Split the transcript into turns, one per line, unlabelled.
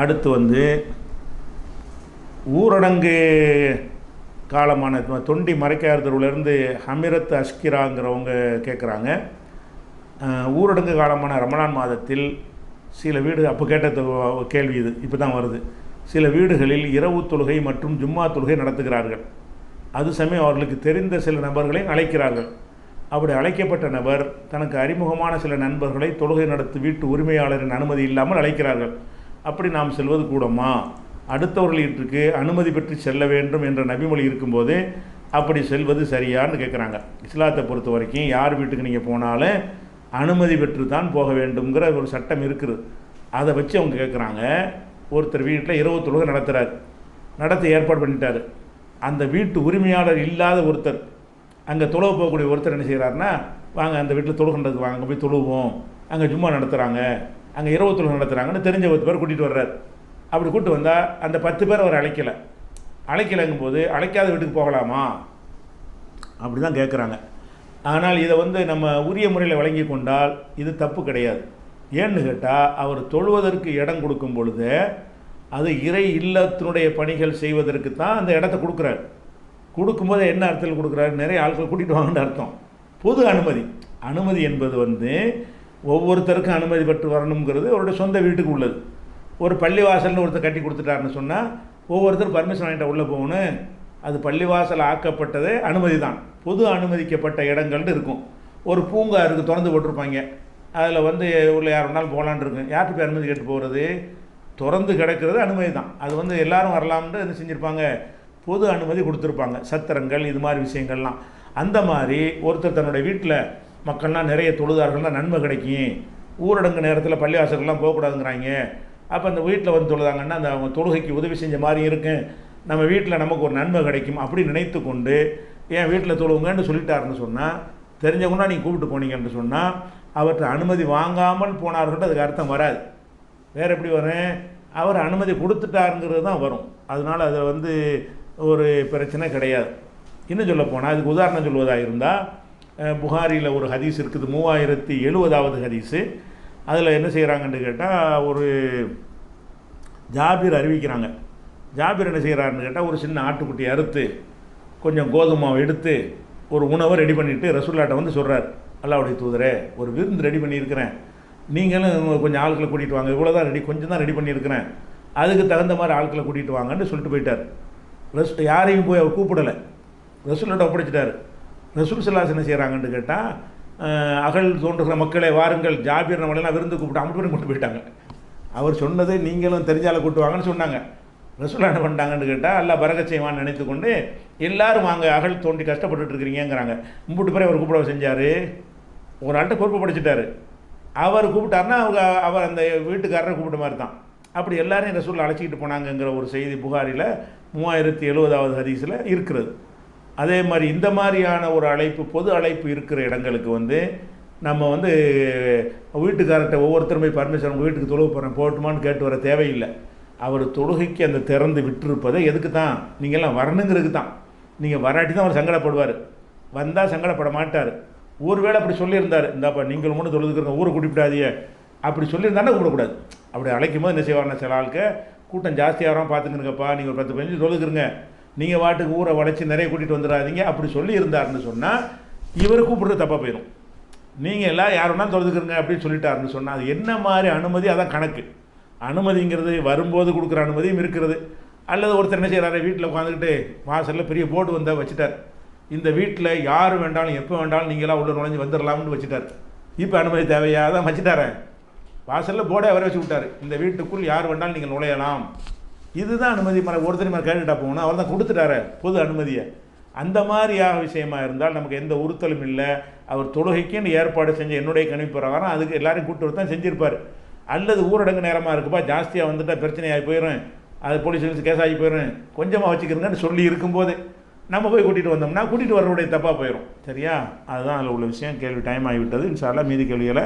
அடுத்து வந்து ஊரடங்கு காலமான தொண்டி மறைக்காரத்தூர்லேருந்து ஹமிரத் அஷ்கிராங்கிறவங்க கேட்குறாங்க ஊரடங்கு காலமான ரமணான் மாதத்தில் சில வீடு அப்போ கேட்ட கேள்வி இது இப்போ தான் வருது. சில வீடுகளில் இரவு தொழுகை மற்றும் ஜும்மா தொழுகை நடத்துகிறார்கள். அது சமயம் அவர்களுக்கு தெரிந்த சில நபர்களை அழைக்கிறார்கள். அப்படி அழைக்கப்பட்ட நபர் தனக்கு அறிமுகமான சில நண்பர்களை தொழுகை நடத்து வீட்டு உரிமையாளரின் அனுமதி இல்லாமல் அழைக்கிறார்கள். அப்படி நாம் செல்வது கூடமா? அடுத்தவர்கள் அனுமதி பெற்று செல்ல வேண்டும் என்ற நபிமொழி இருக்கும்போது அப்படி செல்வது சரியான்னு கேட்குறாங்க இஸ்லாத்தை பொறுத்த வரைக்கும் யார் வீட்டுக்கு நீங்கள் போனாலும் அனுமதி பெற்று தான் போக வேண்டுங்கிற ஒரு சட்டம் இருக்குது. அதை வச்சு அவங்க கேட்குறாங்க ஒருத்தர் வீட்டில் இரவு தொழுகை நடத்துகிறார் நடத்த ஏற்பாடு பண்ணிட்டார். அந்த வீட்டு உரிமையாளர் இல்லாத ஒருத்தர் அங்கே தொழுவ போகக்கூடிய ஒருத்தர் என்ன செய்கிறாருன்னா வாங்க அந்த வீட்டில் தொழுகின்றது வாங்க அங்கே போய் தொழுவோம். அங்கே ஜும்மா நடத்துகிறாங்க அங்கே இரவு தொழில் நடத்துகிறாங்கன்னு தெரிஞ்ச பத்து பேர் கூட்டிகிட்டு வர்றார். அப்படி கூப்பிட்டு வந்தால் அந்த பத்து பேர் அவர் அழைக்கலை. அழைக்கலைங்கும் போது அழைக்காத வீட்டுக்கு போகலாமா? அப்படி தான் கேட்குறாங்க ஆனால் இதை வந்து நம்ம உரிய முறையில் வழங்கி கொண்டால் இது தப்பு கிடையாது. ஏன்னு கேட்டால் அவர் தொழுவதற்கு இடம் கொடுக்கும் பொழுது அது இறை இல்லத்தினுடைய பணிகள் செய்வதற்கு தான் அந்த இடத்த கொடுக்குறாரு. கொடுக்கும்போது என்ன அர்த்தத்தில் கொடுக்குறாரு? நிறைய ஆட்கள் கூட்டிகிட்டு வாங்கன்னு அர்த்தம். பொது அனுமதி. அனுமதி என்பது வந்து ஒவ்வொருத்தருக்கும் அனுமதி பெற்று வரணுங்கிறது அவருடைய சொந்த வீட்டுக்கு உள்ளது. ஒரு பள்ளிவாசல்னு ஒருத்தர் கட்டி கொடுத்துட்டாருன்னு சொன்னால் ஒவ்வொருத்தரும் பர்மிஷன் வாங்கிட்ட உள்ளே போகணும். அது பள்ளிவாசல் ஆக்கப்பட்டதே அனுமதி தான். பொது அனுமதிக்கப்பட்ட இடங்கள்னு இருக்கும். ஒரு பூங்கா இருக்குது திறந்து போட்டிருப்பாங்க. அதில் வந்து உள்ள யார் வேணாலும் போகலான்னு இருக்கும். யார்கிட்ட போய் அனுமதி கேட்டு போகிறது திறந்து கிடக்கிறது அனுமதி தான். அது வந்து எல்லாரும் வரலாம்னு என்ன செஞ்சுருப்பாங்க? பொது அனுமதி கொடுத்துருப்பாங்க. சத்திரங்கள் இது மாதிரி விஷயங்கள்லாம். அந்த மாதிரி ஒருத்தர் தன்னுடைய வீட்டில் மக்கள்லாம் நிறைய தொழுதார்கள்னா நன்மை கிடைக்கும். ஊரடங்கு நேரத்தில் பள்ளிவாசல்கள்லாம் போகக்கூடாதுங்கிறாங்க. அப்போ அந்த வீட்டில் வந்து தொழுதாங்கன்னா அந்த அவங்க தொழுகைக்கு உதவி செஞ்ச மாதிரி இருக்கும். நம்ம வீட்டில் நமக்கு ஒரு நன்மை கிடைக்கும் அப்படி நினைத்து கொண்டு ஏன் வீட்டில் தொழுவுங்கன்னு சொல்லிட்டாருன்னு சொன்னால் தெரிஞ்சவங்கன்னா நீங்கள் கூப்பிட்டு போனீங்கன்னு சொன்னால் அவர்கிட்ட அனுமதி வாங்காமல் போனார்கள் அதுக்கு அர்த்தம் வராது. வேறு எப்படி வரும்? அவர் அனுமதி கொடுத்துட்டாருங்கிறது தான் வரும். அதனால் அதில் வந்து ஒரு பிரச்சனை கிடையாது. இன்னும் சொல்ல போனால் அதுக்கு உதாரணம் சொல்வதாக இருந்தால் புகாரியில் ஒரு ஹதீஸ் இருக்குது. மூவாயிரத்தி எழுபதாவது ஹதீஸு. அதில் என்ன செய்கிறாங்கன்னு கேட்டால் ஒரு ஜாபீர் அறிவிக்கிறாங்க. ஜாபீர் என்ன செய்கிறாருன்னு கேட்டால் ஒரு சின்ன ஆட்டுக்குட்டி அறுத்து கொஞ்சம் கோதுமாவை எடுத்து ஒரு உணவை ரெடி பண்ணிவிட்டு ரசூல்லாட்ட வந்து சொல்கிறார் அல்லாவுடைய தூதரே ஒரு விருந்து ரெடி பண்ணியிருக்கிறேன். நீங்களும் கொஞ்சம் ஆட்களை கூட்டிகிட்டு வாங்க. இவ்வளோ தான் ரெடி கொஞ்சம் தான் ரெடி பண்ணியிருக்கிறேன். அதுக்கு தகுந்த மாதிரி ஆட்களை கூட்டிகிட்டு வாங்கன்னு சொல்லிட்டு போயிட்டார். ரஸ் யாரையும் போய் அவர் கூப்பிடலை. ரசூல்கிட்ட ஒப்படைச்சிட்டார். ரசூல் சல்லாஸ் என்ன செய்கிறாங்கன்னு கேட்டால் அகல் தோன்றுகிற மக்களை வாருங்கள் ஜாபீர் நம்மளெல்லாம் விருந்து கூப்பிட்டு அமுட்டு கொண்டு போயிட்டாங்க. அவர் சொன்னதை நீங்களும் தெரிஞ்சால கூட்டு வாங்கன்னு சொன்னாங்க. ரசூலா என்ன பண்ணிட்டாங்கன்னு கேட்டால் எல்லாம் பரக செய்வான்னு நினைத்து கொண்டு எல்லாரும் வாங்க அகல் தோண்டி கஷ்டப்பட்டுட்டு இருக்கிறீங்கிறாங்க மும்பிட்டு பேரை அவர் கூப்பிட செஞ்சார்? ஒரு ஆள்கிட்ட பொறுப்பு படிச்சிட்டாரு. அவர் கூப்பிட்டாருன்னா அவங்க அவர் அந்த வீட்டுக்காரரை கூப்பிட்ட மாதிரி தான் அப்படி எல்லாரையும் ரசூல் அழைச்சிக்கிட்டு போனாங்கங்கிற ஒரு செய்தி புகாரில் மூவாயிரத்தி எழுபதாவது ஹதீஸில் இருக்கிறது. அதே மாதிரி இந்த மாதிரியான ஒரு அழைப்பு பொது அழைப்பு இருக்கிற இடங்களுக்கு வந்து நம்ம வந்து வீட்டுக்காரர்கிட்ட ஒவ்வொருத்தருமே பர்மிஷன் உங்கள் வீட்டுக்கு தொழுக போகிறேன் போட்டுமான்னு கேட்டு வர தேவையில்லை. அவர் தொழுகைக்கு அந்த திறந்து விட்டிருப்பதை எதுக்கு தான் நீங்கள்லாம் வரணுங்கிறதுக்கு தான். நீங்கள் வராட்டி தான் அவர் சங்கடப்படுவார். வந்தால் சங்கடப்பட மாட்டார். ஒருவேளை அப்படி சொல்லியிருந்தார் இந்தாப்பா நீங்கள் மட்டும் தொழுதுக்கிறங்க ஊரை கூட்டிவிடாதியே அப்படி சொல்லியிருந்தானே கூப்பிடக்கூடாது. அப்படி அழைக்கும் போது என்ன செய்வார்னா சில ஆளுக்கு கூட்டம் ஜாஸ்தியாக வரும் பார்த்துக்கிறங்கப்பா நீங்கள் ஒரு பத்து பதினஞ்சு தொழுதுக்கிறங்க நீங்கள் வாட்டுக்கு ஊரை வளைச்சி நிறைய கூட்டிகிட்டு வந்துடாதீங்க. அப்படி சொல்லி இருந்தாருன்னு சொன்னால் இவர் கூப்பிட்றது தப்பாக போயிடும் நீங்கள் எல்லாம் யார் வேணாலும் தொழுதுக்கிறங்க அப்படின்னு சொல்லிட்டாருன்னு சொன்னால் அது என்ன மாதிரி அனுமதி? அதான் கணக்கு. அனுமதிங்கிறது வரும்போது கொடுக்குற அனுமதியும் இருக்கிறது. அல்லது ஒருத்தர் என்ன செய்கிறாரு வீட்டில் உட்காந்துக்கிட்டு வாசலில் பெரிய போர்டு வந்தால் வச்சுட்டார். இந்த வீட்டில் யார் வேண்டாலும் எப்போ வேண்டாலும் நீங்களாம் உள்ள நுழைஞ்சு வந்துடலாம்னு வச்சுட்டார். இப்போ அனுமதி தேவையாக தான் வச்சுட்டாரேன் வாசலில் போர்டே அவரை வச்சு விட்டார். இந்த வீட்டுக்குள் யார் வேண்டாலும் நீங்கள் நுழையலாம். இதுதான் அனுமதி மர ஒருத்தர் மேலே கேட்டுட்டா போகணும் அவர் தான் கொடுத்துட்டாரு பொது அனுமதியை. அந்த மாதிரியாக விஷயமா இருந்தால் நமக்கு எந்த உறுத்தலும் இல்லை. அவர் தொழுகைக்குன்னு ஏற்பாடு செஞ்ச என்னுடைய கணிப்பு பிரகாரம் அதுக்கு எல்லாரையும் கூட்டு தான் செஞ்சுருப்பார். அல்லது ஊரடங்கு நேரமாக இருக்குப்பா ஜாஸ்தியாக வந்துட்டால் பிரச்சனையாகி போயிடும் அது போலீஸ் கேஸ் ஆகி போயிடும் கொஞ்சமாக வச்சுக்கிறங்கன்னு சொல்லி இருக்கும்போது நம்ம போய் கூட்டிகிட்டு வந்தோம்னா கூட்டிகிட்டு வரவுடைய தப்பாக போயிடும் சரியா? அதுதான் அதில் உள்ள விஷயம். கேள்வி டைம் ஆகிவிட்டது. இன்ஷால்லாம் மீதி கேள்விகளை